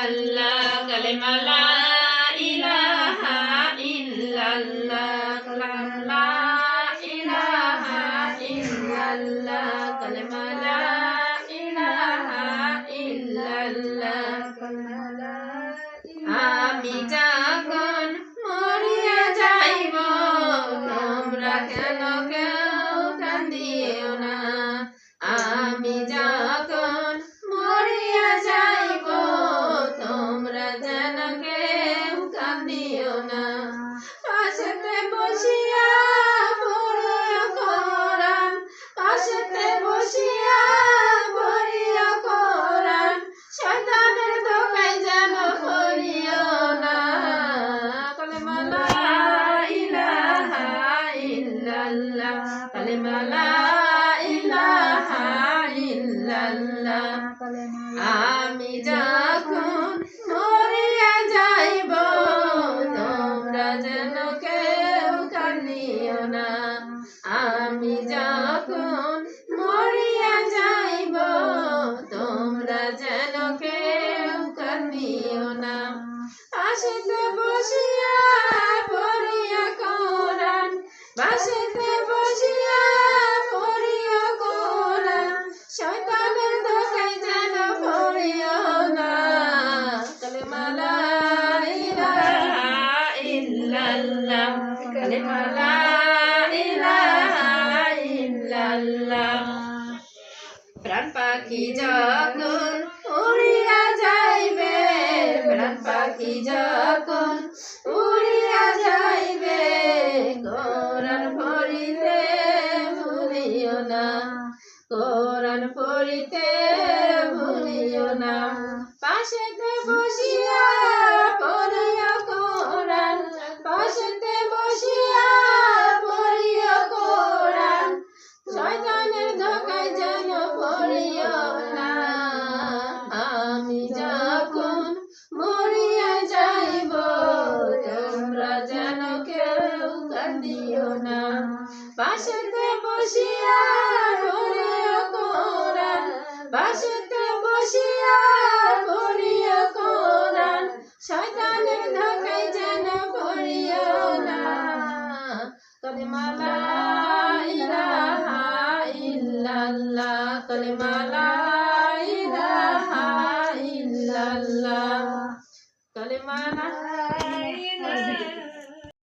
allah kalimah la ilaha illallah kalimah la ilaha illallah kalimah la ilaha illallah kalimah la কান্দিও না। পাশেতে বসিয়া পড়িয়া কোরআন পাশেতে বসিয়া পড়িয়া কোরআন শয়তানের ধোকায় যেন পড়িও না। কালেমা লা ইলাহা ইল্লাল্লাহ। কালেমা লা ইলাহা ইল্লাল্লাহ। আমি কান্দিও না। আমি যখন মরিয়া যাইব তোমরা যেন কেউ কান্দিও না। পাশেতে বসিয়া কালেমা লা ইলাহা প্রাণ পাখি যখন উড়িয়া যাইবে প্রাণ পাখি যখন উড়িয়া যাইবে, কোরআন পড়িতে ভুলিও না, কোরআন পড়িতে ভুলিও না। পাশেতে বসিয়া দিও না। পাশেতে বসিয়া পড়িয়া কোরআন পাশেতে বসিয়া পড়িয়া কোরআন শয়তানের ধকায় যেন পড়িও না। কলিমা লা ইলাহা ইল্লাল্লাহ। কলিমা লা ইলাহা ইল্লাল্লাহ। কলিমা লা